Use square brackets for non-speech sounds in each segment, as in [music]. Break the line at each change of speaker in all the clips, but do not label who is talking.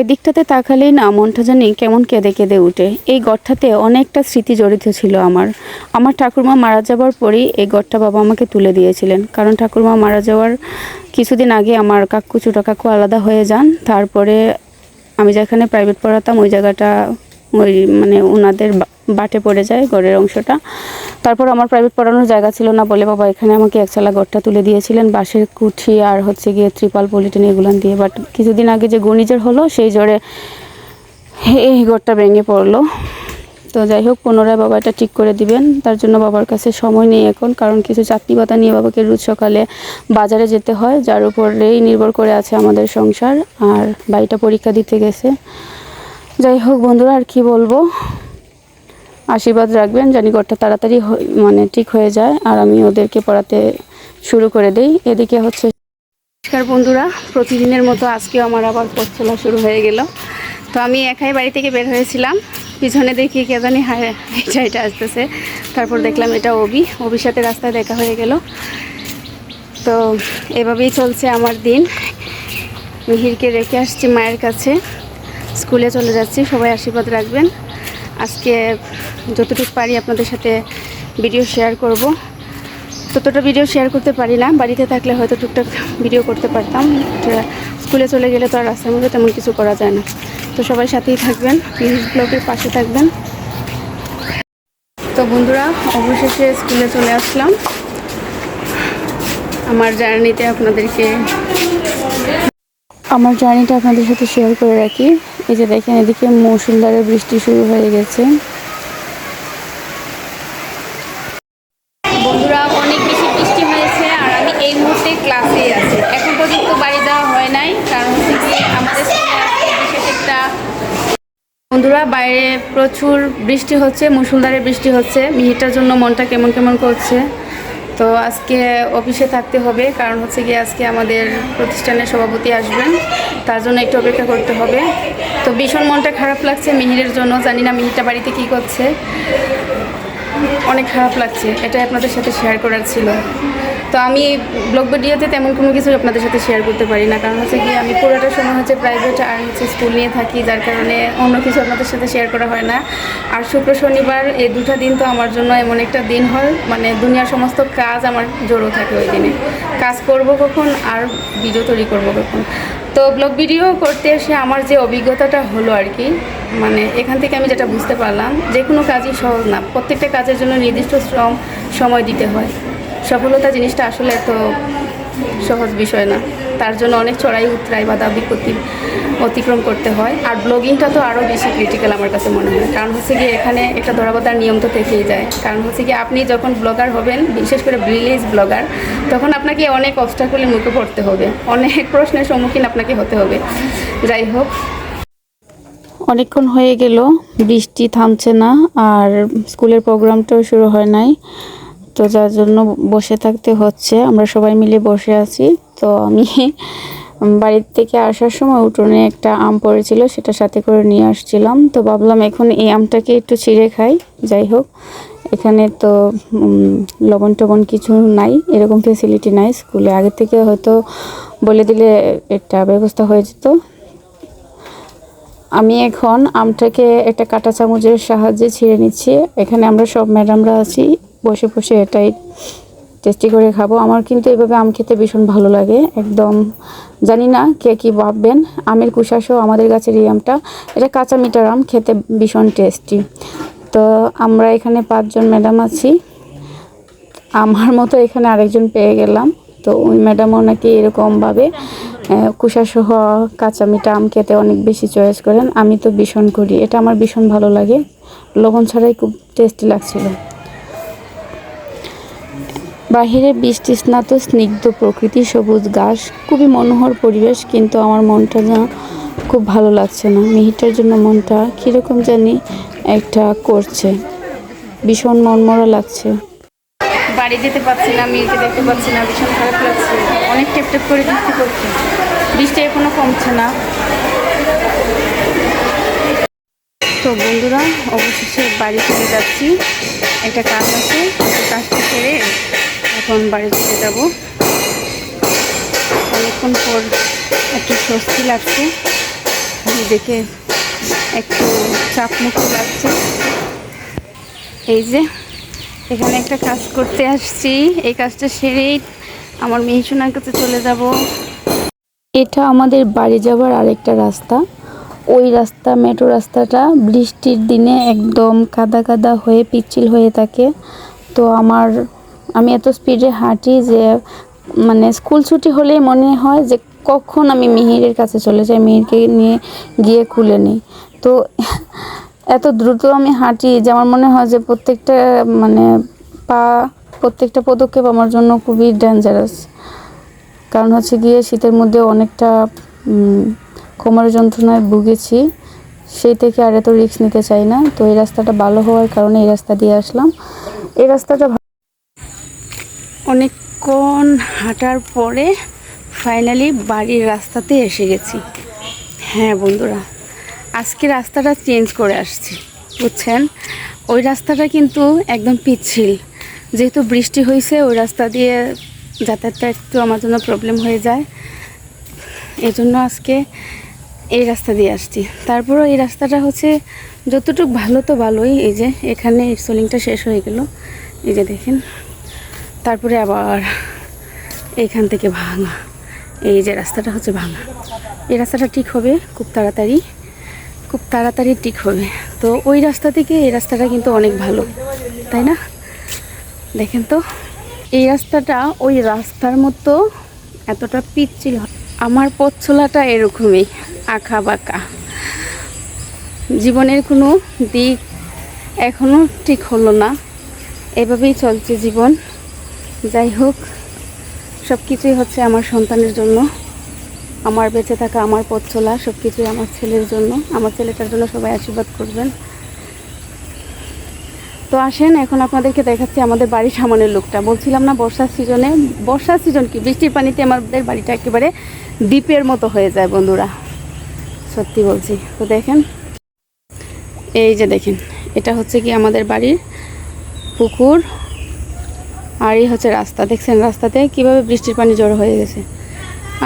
এদিকটাতে তাকালেই না, মনটা জানি কেমন কেঁদে কেঁদে উঠে। এই গড়টাতে অনেকটা স্মৃতি জড়িত ছিল আমার। আমার ঠাকুরমা মারা যাওয়ার পরেই এই গড়টা বাবা আমাকে তুলে দিয়েছিলেন। কারণ ঠাকুরমা মারা যাওয়ার কিছুদিন আগে আমার কাকু, ছোটো কাকু আলাদা হয়ে যান। তারপরে আমি যেখানে প্রাইভেট পড়াতাম, ওই জায়গাটা ওই মানে ওনাদের বাটে পড়ে যায় গড়ের অংশটা। তারপর আমার প্রাইভেট পড়ানোর জায়গা ছিল না বলে বাবা এখানে আমাকে একচালা গড়টা তুলে দিয়েছিলেন। বাঁশের কুঠি আর হচ্ছে গিয়ে ত্রিপাল, পলিটিন এগুলান দিয়ে। বাট কিছুদিন আগে যে ঘূর্ণিঝড় হলো, সেই জ্বরে এই গড়টা ভেঙে পড়ল। তো যাই হোক, পুনরায় বাবা এটা ঠিক করে দিবেন। তার জন্য বাবার কাছে সময় নেই এখন, কারণ কিছু চাকরি পাতা নিয়ে বাবাকে রোজ সকালে বাজারে যেতে হয়, যার উপরেই নির্ভর করে আছে আমাদের সংসার। আর বাড়িটা পরীক্ষা দিতে গেছে। যাই হোক বন্ধুরা, আর কি বলব? আশীর্বাদ রাখবেন জানি ঘরটা তাড়াতাড়ি মানে ঠিক হয়ে যায়। আর আমি ওদেরকে পড়াতে শুরু করে দেই। এদিকে হচ্ছে নমস্কার বন্ধুরা, প্রতিদিনের মতো আজকেও আমার আবার পথ চলা শুরু হয়ে গেল। তো আমি একাই বাড়ি থেকে বের হয়েছিলাম। পিছনে দেখি কে জানি হায় এটা এটা আসতেছে। তারপর দেখলাম এটা অবি অবির সাথে রাস্তায় দেখা হয়ে গেল। তো এভাবেই চলছে আমার দিন। মিহিরকে রেখে আসছি মায়ের কাছে। স্কুলে চলে যাচ্ছি। সবাই আশীর্বাদ রাখবেন। আজকে যতটুকু পারি আপনাদের সাথে ভিডিও শেয়ার করব। ততটা ভিডিও শেয়ার করতে পারি না। বাড়িতে থাকলে হয়তো টুকটাক ভিডিও করতে পারতাম। স্কুলে চলে গেলে তো আর রাস্তার মধ্যে তেমন কিছু করা যায় না। তো সবাই সাথেই থাকবেন। প্লিজ ব্লগের পাশে থাকবেন। তো বন্ধুরা, অবশেষে স্কুলে চলে আসলাম। আমার জার্নিতে আপনাদেরকে আমার জার্নিটা আপনাদের সাথে শেয়ার করে রাখি। এই যে দেখেন, এদিকে মৌসুমদারের বৃষ্টি শুরু হয়ে গেছে। বন্ধুরা, অনেক বেশি বৃষ্টি হয়েছে আর আমি এই মুহূর্তে আছি। এখন পর্যন্ত বাড়ি হয় নাই, কারণ হচ্ছে আমাদের একটা বন্ধুরা, বাইরে প্রচুর বৃষ্টি হচ্ছে, মুসুলধারে বৃষ্টি হচ্ছে। মিহিটার জন্য মনটা কেমন কেমন করছে? তো আজকে অফিসে থাকতে হবে, কারণ হচ্ছে গিয়ে আজকে আমাদের প্রতিষ্ঠানের সভাপতি আসবেন, তার জন্য একটু অপেক্ষা করতে হবে। তো ভীষণ মনটা খারাপ লাগছে মিহিরের জন্য, জানি না মিহিরটা বাড়িতে কী করছে। অনেক খারাপ লাগছে, এটাই আপনাদের সাথে শেয়ার করার ছিল। তো আমি ব্লগ ভিডিওতে তেমন কোনো কিছু আপনাদের সাথে শেয়ার করতে পারি না। কারণ হচ্ছে কি, আমি পুরোটা সময় হচ্ছে প্রাইভেট আর হচ্ছে স্কুল নিয়ে থাকি, যার কারণে অন্য কিছু আপনাদের সাথে শেয়ার করা হয় না। আর শুক্র, শনিবার এই দুটো দিন তো আমার জন্য এমন একটা দিন হয় মানে দুনিয়ার সমস্ত কাজ আমার জড়ো থাকে ওই দিনে। কাজ করব কখন আর ভিডিও তৈরি করব কখন? তো ব্লগ ভিডিও করতে এসে আমার যে অভিজ্ঞতাটা হলো আর কি মানে এখান থেকে আমি যেটা বুঝতে পারলাম, যে কোনো কাজই সহজ না। প্রত্যেকটা কাজের জন্য নির্দিষ্ট শ্রম, সময় দিতে হয়। সফলতা জিনিসটা আসলে এত সহজ বিষয় না। তার জন্য অনেক চড়াই, উতরাই বাধা বিপত্তি অতিক্রম করতে হয়। আর ব্লগিংটা তো আরও বেশি ক্রিটিক্যাল আমার কাছে মনে হয়। কারণ হচ্ছে গিয়ে এখানে একটা ধরাবাধার নিয়ম তো থেকেই যায়। কারণ হচ্ছে কি আপনি যখন ব্লগার হবেন, বিশেষ করে ভিলেজ ব্লগার তখন আপনাকে অনেক অবস্টাকলের মুখে পড়তে হবে। অনেক প্রশ্নের সম্মুখীন আপনাকে হতে হবে। যাই হোক। অনেকক্ষণ হয়ে গেল, বৃষ্টি থামছে না, আর স্কুলের প্রোগ্রামটাও শুরু হয় নাই। তো যার জন্য বসে থাকতে হচ্ছে। আমরা সবাই মিলে বসে আছি। তো আমি [laughs] বাড়ির থেকে আসার সময় উঠোনে একটা আম পড়েছিল, সেটা সাথে করে নিয়ে আসছিলাম। তো ভাবলাম এখন এই আমটাকে একটু ছিঁড়ে খাই। যাই হোক, এখানে তো লবণ টবণ কিছু নাই, এরকম ফেসিলিটি নাই স্কুলে। আগে থেকে হয়তো বলে দিলে একটা ব্যবস্থা হয়ে যেত। আমি এখন আমটাকে একটা কাঁটা চামচের সাহায্যে ছিঁড়ে নিচ্ছি। এখানে আমরা সব ম্যাডামরা আছি। বসে বসে এটাই টেস্টি করে খাব। আমার কিন্তু এভাবে আম খেতে ভীষণ ভালো লাগে, একদম। জানি না কে কী ভাববেন, আমের কুশাসও আমাদের গাছের এই আমটা। এটা কাঁচা মিটার আম, খেতে ভীষণ টেস্টি তো আমরা এখানে পাঁচজন ম্যাডাম আছি। আমার মতো এখানে আরেকজন পেয়ে গেলাম। তো ওই ম্যাডামও নাকি এরকমভাবে কুশাসহ কাঁচা মিঠা আম খেতে অনেক বেশি চয়েস করেন। আমি তো ভীষণ করি, এটা আমার ভীষণ ভালো লাগে। লবণ ছাড়াই খুব টেস্টি লাগছিল। বাহিরে বৃষ্টি স্নাত স্নিগ্ধ প্রকৃতি, সবুজ ঘাস, খুবই মনোহর পরিবেশ, কিন্তু আমার মনটা না খুব ভালো লাগছে না। মিহিটার জন্য মনটা কীরকম জানি একটা করছে। ভীষণ মনমরা লাগছে। বাড়ি যেতে পারছি না, মেয়েকে দেখতে পাচ্ছি না, ভীষণ খারাপ লাগছে। অনেক টেপ টেপ করে বৃষ্টি করছে বৃষ্টি এখনও কমছে না। তো বন্ধুরা, অবশেষে বাড়ি চলে যাচ্ছি। একটা কাজ আছে, কাজটা সেরে এখন বাড়ি চলে যাব। অনেকক্ষণ পর একটু স্বস্তি লাগছে। নিজেকে একটু চাপমুক্ত লাগছে। এই যে, এখানে একটা কাজ করতে আসছি। এই কাজটা সেরেই আমার মেহিসোনার কাছে চলে যাব। এটা আমাদের বাড়ি যাবার আরেকটা রাস্তা। ওই রাস্তা, মেট্রো রাস্তাটা বৃষ্টির দিনে একদম কাদা কাদা হয়ে পিচ্ছিল হয়ে থাকে। তো আমার আমি এত স্পিডে হাঁটি যে মানে স্কুল ছুটি হলেই মনে হয় যে কখন আমি মিহিরের কাছে চলে যাই মিহিরকে নিয়ে গিয়ে খুলে নিই। তো এত দ্রুত আমি হাঁটি যে আমার মনে হয় যে প্রত্যেকটা মানে পা প্রত্যেকটা পদক্ষেপ আমার জন্য খুবই ডেঞ্জারাস কারণ হচ্ছে গিয়ে শীতের মধ্যে অনেকটা উম, কোমরের যন্ত্রণায় ভুগেছি। সেই থেকে আর এত রিস্ক নিতে চাই না। তো এই রাস্তাটা ভালো হওয়ার কারণে এই রাস্তা দিয়ে আসলাম। এই রাস্তাটা অনেকক্ষণ হাঁটার পরে ফাইনালি বাড়ির রাস্তাতে এসে গেছি। হ্যাঁ বন্ধুরা, আজকে রাস্তাটা চেঞ্জ করে আসছি, বুঝছেন? ওই রাস্তাটা কিন্তু একদম পিচ্ছিল। যেহেতু বৃষ্টি হয়েছে ওই রাস্তা দিয়ে যাতায়াতটা একটু আমার জন্য প্রবলেম হয়ে যায়। এই জন্য আজকে এই রাস্তা দিয়ে আসছি। তারপরও এই রাস্তাটা হচ্ছে যতটুকু ভালো তো ভালোই, এই যে এখানে সোলিংটা শেষ হয়ে গেল। এই যে দেখেন তারপরে আবার এইখান থেকে ভাঙা। এই যে রাস্তাটা হচ্ছে ভাঙা। এই রাস্তাটা ঠিক হবে, খুব তাড়াতাড়ি খুব তাড়াতাড়ি ঠিক হবে। তো ওই রাস্তা থেকে এই রাস্তাটা কিন্তু অনেক ভালো, তাই না? দেখেন তো, এই রাস্তাটা ওই রাস্তার মতো এতটা পিচ্ছিল। আমার পথ চলাটা এরকমই আঁকা বাঁকা জীবনের কোনো দিক এখনও ঠিক হলো না। এভাবেই চলছে জীবন। যাই হোক সব কিছুই হচ্ছে আমার সন্তানের জন্য। আমার বেঁচে থাকা, আমার পথ চলা সব কিছুই আমার ছেলের জন্য। আমার ছেলেটার জন্য সবাই আশীর্বাদ করবেন। তো আসেন, এখন আপনাদেরকে দেখাচ্ছি আমাদের বাড়ির সামনের লোকটা। বলছিলাম না, বর্ষার সিজনে বর্ষার সিজন কি? বৃষ্টির পানিতে আমাদের বাড়িটা একেবারে দ্বীপের মতো হয়ে যায়, বন্ধুরা। সত্যি বলছি। তো দেখেন, এই যে দেখেন, এটা হচ্ছে কি আমাদের বাড়ির পুকুর। আর এই হচ্ছে রাস্তা, দেখছেন রাস্তাতে কীভাবে বৃষ্টির পানি জড়ো হয়ে গেছে।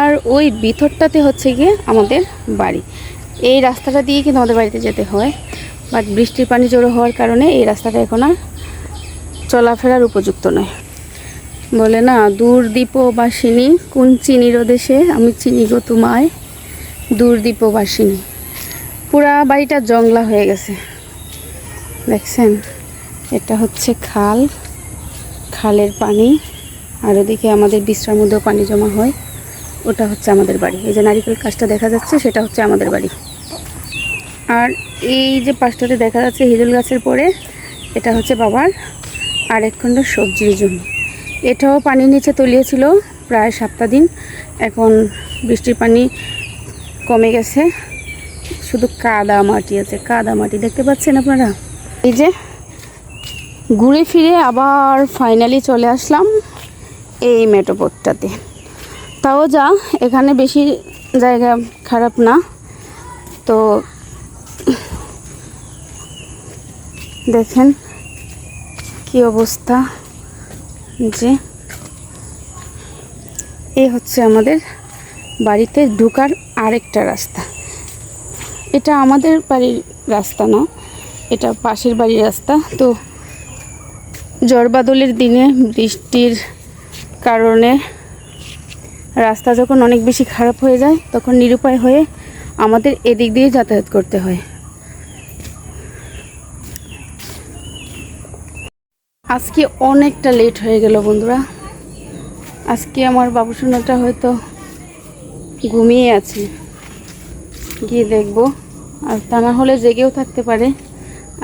আর ওই ভিতরটাতে হচ্ছে গিয়ে আমাদের বাড়ি। এই রাস্তাটা দিয়ে কিন্তু আমাদের বাড়িতে যেতে হয় বাট বৃষ্টির পানি জড়ো হওয়ার কারণে এই রাস্তাটা এখন আর চলাফেরার উপযুক্ত নয়। বলে না দূর দ্বীপবাসিনী কোন চিনির দেশে, আমি চিনি গো তোমায় দূর দ্বীপবাসিনী পুরা বাড়িটা জংলা হয়ে গেছে। দেখছেন, এটা হচ্ছে খাল। খালের পানি, আর ওদিকে আমাদের বিশ্রার মধ্যেও পানি জমা হয়। ওটা হচ্ছে আমাদের বাড়ি। এই যে নারিকেল গাছটা দেখা যাচ্ছে, সেটা হচ্ছে আমাদের বাড়ি। আর এই যে পাশটাতে দেখা যাচ্ছে হিজুল গাছের পরে, এটা হচ্ছে বাবার আর এক খণ্ড সবজির জমি। এটাও পানির নিচে তলিয়েছিল প্রায় সাতটা দিন। এখন বৃষ্টির পানি কমে গেছে। শুধু কাদা মাটি আছে, কাদা মাটি। দেখতে পাচ্ছেন আপনারা? এই যে ঘুরে ফিরে আবার ফাইনালি চলে আসলাম এই মেটোপথটাতে তাও যা, এখানে বেশি জায়গা খারাপ না। তো দেখেন কি অবস্থা যে। এই হচ্ছে আমাদের বাড়িতে ঢুকার আরেকটা রাস্তা। এটা আমাদের বাড়ির রাস্তা না, এটা পাশের বাড়ির রাস্তা। তো জড়বাদলের দিনে বৃষ্টির কারণে রাস্তা যখন অনেক বেশি খারাপ হয়ে যায়, তখন নিরুপায় হয়ে আমাদের এদিক দিয়ে যাতায়াত করতে হয়। আজকে অনেকটা লেট হয়ে গেল বন্ধুরা। আজকে আমার বাবুসোনাটা হয়তো ঘুমিয়ে আছে। গিয়ে দেখব। আর তা না হলে জেগেও থাকতে পারে।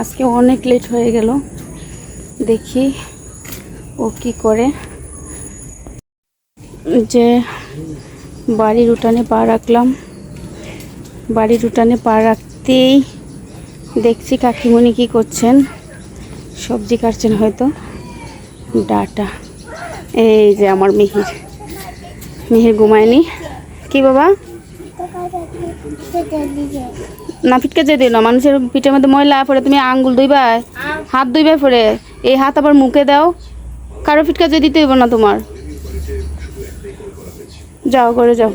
আজকে অনেক লেট হয়ে গেল। দেখি ও কি করে। যে বাড়ির উঠানে পা রাখলাম। বাড়ির উঠানে পা রাখতেই দেখছি কাকিমণি কি করছেন। সবজি কাটছেন হয়তো। ডাটা। এই যে আমার মিহির। মিহির ঘুমায়নি। কি বাবা? না ফিটকে যে দিও না মানুষের পিঠের মধ্যে ময়লা পরে তুমি আঙ্গুল ধুইবা হাত ধুইবা পরে এই হাত আবার মুখে দাও। কারও ফিটকা যে দিতে না তোমার। যাও করে যাও।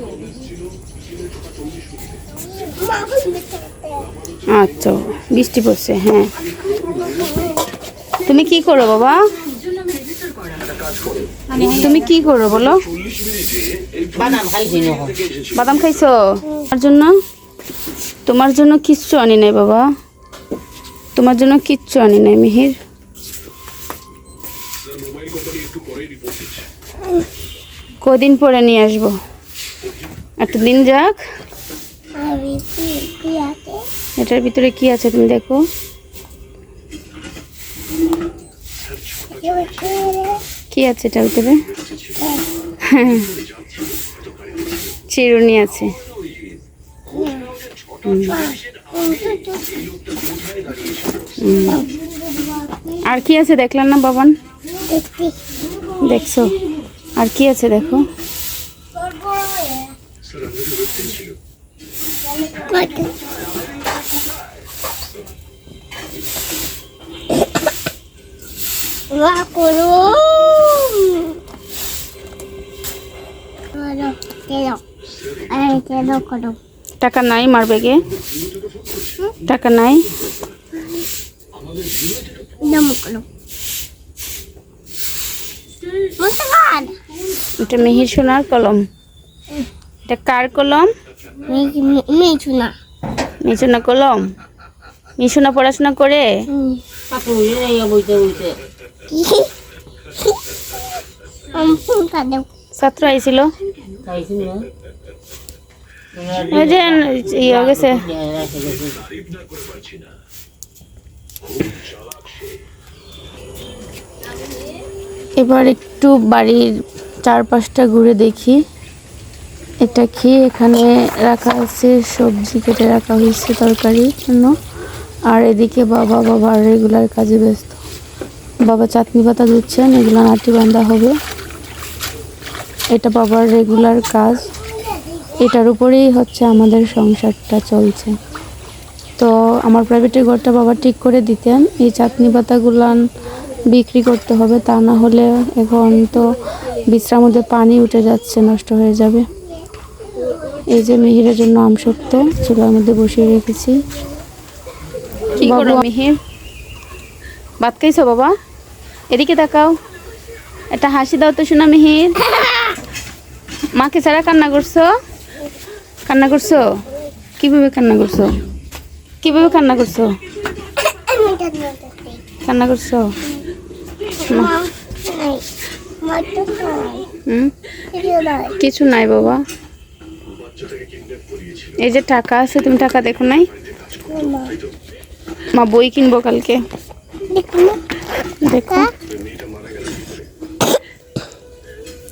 আচ্ছা বৃষ্টি পড়ছে হ্যাঁ। তুমি কি করো বাবা? তুমি কি করো বলো?
বাদাম খাইছি
বাদাম খাইছো? তোমার জন্য? তোমার জন্য কিচ্ছু আনি নাই বাবা। তোমার জন্য কিচ্ছু আনি নাই, মিহির। কদিন পরে নিয়ে আসব? একটা দিন যাক। এটার ভিতরে কি আছে তুমি দেখো। কি আছে এটার ভিতরে? চিরুনি আছে। আর কি আছে দেখলাম না, বাবান? দেখছ? আর কি আছে দেখো? টাকা নাই মার ব্যাগে? টাকা নাই?
মুস্তাফান
এটা মিহির সোনার কলম। এটা কার কলম?
মিছু না
মিশোনা কলম মিশোনা পড়াশোনা করে? ছাত্র আইছিল। গেছে। এবার একটু বাড়ির চারপাশটা ঘুরে দেখি। এটা কি? এখানে রাখা আছে সবজি কেটে রাখা হয়েছে তরকারির জন্য। আর এদিকে বাবা বাবার রেগুলার কাজে ব্যস্ত। বাবা চাটনি পাতা ধুচ্ছেন, এগুলো নাটি বান্ধা হবে। এটা বাবার রেগুলার কাজ। এটার উপরেই হচ্ছে আমাদের সংসারটা চলছে। তো আমার প্রাইভেটের ঘরটা বাবা ঠিক করে দিতেন। এই চাটনি পাতাগুলান বিক্রি করতে হবে তা না হলে এখন তো বিশ্রার মধ্যে পানি উঠে যাচ্ছে নষ্ট হয়ে যাবে। এই যে মিহিরের জন্য আম আমসত্ব চুলার মধ্যে বসিয়ে রেখেছি। কি করো মিহির? ভাত খাইছো বাবা? এদিকে তাকাও। একটা হাসি দাও তো শোনা মিহির। মাকে ছাড়া কান্না করছ? কান্না করছ? কীভাবে কান্না করছ? কীভাবে কান্না করছ? কান্না করছ?
কিছু? নাই।
কিছু নাই বাবা। এই যে টাকা আছে তুমি টাকা দেখো নাই?
মা।
বই কিনবো কালকে।
দেখো
দেখো।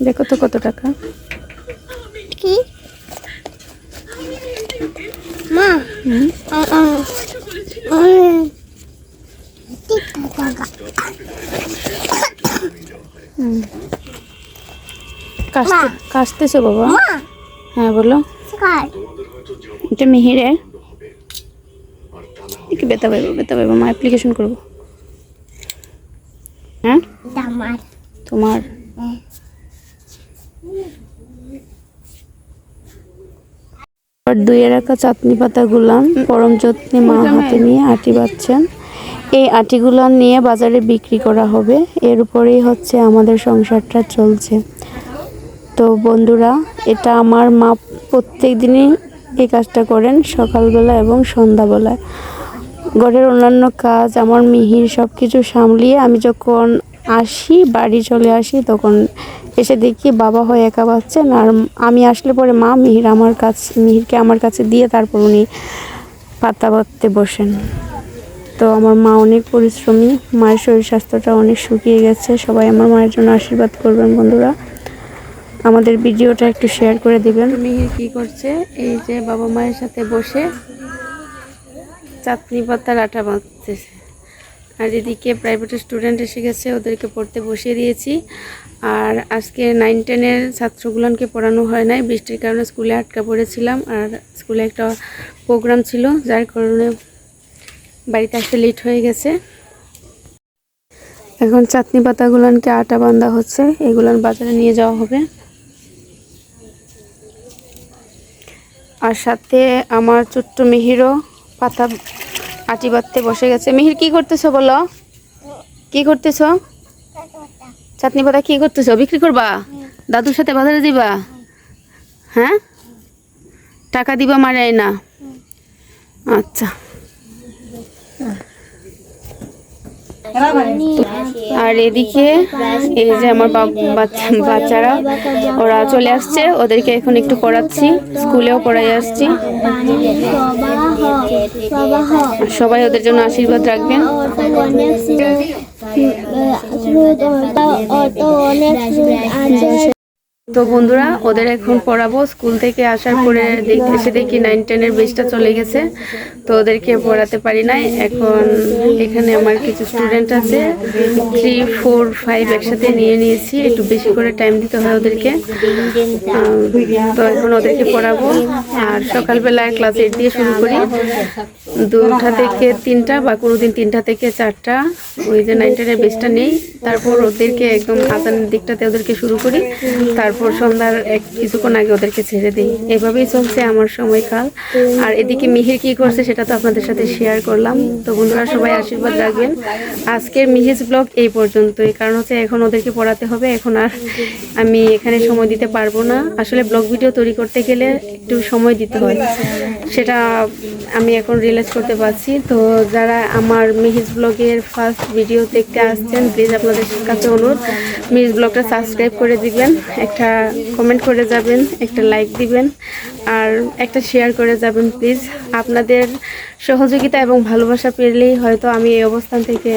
দেখো তো কত টাকা।
কি? মা
কাশতে কাশতেছো বাবা? হ্যাঁ বলো। এটা একটু বেতা পাইবো বেতা পাইবো মা অ্যাপ্লিকেশন করব। হ্যাঁ? তোমার। আর দুইয়ে রাখা চাটনি পাতা গুলান পরম যত্নে মা হাতে নিয়ে আটি বাচ্ছেন এই আটিগুলো নিয়ে বাজারে বিক্রি করা হবে। এর উপরেই হচ্ছে আমাদের সংসারটা চলছে। তো বন্ধুরা, এটা আমার মা প্রত্যেক দিনই এই কাজটা করেন, সকালবেলা এবং সন্ধ্যাবেলায়। ঘরের অন্যান্য কাজ, আমার মিহির সব কিছু সামলিয়ে আমি যখন আসি, বাড়ি চলে আসি, তখন এসে দেখি বাবা হয়ে একা পাচ্ছেন আর আমি আসলে পরে মা মিহির আমার কাছ, মিহিরকে আমার কাছে দিয়ে তারপর উনি পাতা বাঁধতে বসেন। তো আমার মা অনেক পরিশ্রমী, মায়ের শরীর স্বাস্থ্যটা অনেক শুকিয়ে গেছে, সবাই আমার মায়ের জন্য আশীর্বাদ করবেন বন্ধুরা। আমাদের ভিডিওটা একটু শেয়ার করে দিবেন। মিহির কি করছে? এই যে বাবা মায়ের সাথে বসে চাটনি পাতার আটা বাঁধতেছে। আর এদিকে প্রাইভেট স্টুডেন্ট এসে গেছে, ওদেরকে পড়তে বসিয়ে দিয়েছি। আর আজকে নাইন টেনের ছাত্রগুলোকে পড়ানো হয় নাই। বৃষ্টির কারণে স্কুলে আটকা পড়েছিলাম। আর স্কুলে একটা প্রোগ্রাম ছিল, যার কারণে বাড়িতে আসতে লেট হয়ে গেছে। এখন চাটনি পাতাগুলানকে আটা বান্ধা হচ্ছে এগুলান বাজারে নিয়ে যাওয়া হবে। আর সাথে আমার ছোট্ট মিহিরও পাতা আটি বাঁধতে বসে গেছে। মিহির, কি করতেছো বলো? কি করতেছো? চাটনি পাতা কি করতেছো? বিক্রি করবা? দাদুর সাথে বাজারে দিবা হ্যাঁ? টাকা দিবা মারাই না? আচ্ছা। আর এদিকে এই যে আমার বাচ্চা বাচ্চারা, ওরা চলে আসছে। ওদেরকে এখন একটু পড়াচ্ছি। স্কুলেও পড়াই আসছি। সবাই ওদের জন্য আশীর্বাদ রাখবেন। তো বন্ধুরা, ওদের এখন পড়াবো। স্কুল থেকে আসার পরে এসে দেখি নাইন টেনের বেসটা চলে গেছে। তো ওদেরকে পড়াতে পারি নাই। এখন এখানে আমার কিছু স্টুডেন্ট আছে। থ্রি ফোর ফাইভ একসাথে নিয়ে নিয়েছি। একটু বেশি করে টাইম দিতে হয় ওদেরকে। তো এখন ওদেরকে পড়াবো। আর সকালবেলা ক্লাস এইট দিয়ে শুরু করি। দুটা থেকে তিনটা বা কোনো দিন তিনটা থেকে চারটা। ওই যে নাইন টেনের বেসটা নেই। তারপর ওদেরকে একদম আজানের দিকটাতে ওদেরকে শুরু করি। তারপর সন্ধ্যার এক কিছুক্ষণ আগে ওদেরকে ছেড়ে দিই। এভাবেই চলছে আমার সময়কাল। আর এদিকে মিহির কি করছে সেটা তো আপনাদের সাথে শেয়ার করলাম। তো বন্ধুরা, সবাই আশীর্বাদ রাখবেন। আজকের মিহিজ ব্লগ এই পর্যন্তই। কারণ হচ্ছে এখন ওদেরকে পড়াতে হবে। এখন আর আমি এখানে সময় দিতে পারব না। আসলে ব্লগ ভিডিও তৈরি করতে গেলে একটু সময় দিতে হয়। সেটা আমি এখন রিয়েলাইজ করতে পারছি। তো যারা আমার মিহিজ ব্লগের ফার্স্ট ভিডিও দেখতে আসছেন প্লিজ আপনাদের কাছে অনুরোধ মিহিজ ব্লগটা সাবস্ক্রাইব করে দিবেন। একটা কমেন্ট করে যাবেন, একটা লাইক দিবেন, আর একটা শেয়ার করে যাবেন প্লিজ আপনাদের সহযোগিতা এবং ভালোবাসা পেলেই হয়তো আমি এই অবস্থান থেকে,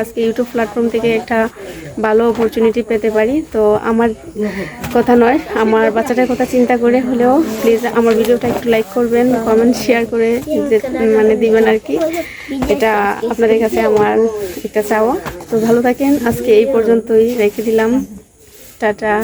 আজকে ইউটিউব প্ল্যাটফর্ম থেকে একটা ভালো অপরচুনিটি পেতে পারি। তো আমার কথা নয়, আমার বাচ্চাটার কথা চিন্তা করে হলেও প্লিজ আমার ভিডিওটা একটু লাইক করবেন কমেন্ট শেয়ার করে মানে দিবেন আর কি। এটা আপনাদের কাছে আমার একটা চাওয়া। তো ভালো থাকেন, আজকে এই পর্যন্তই রেখে দিলাম। টাটা।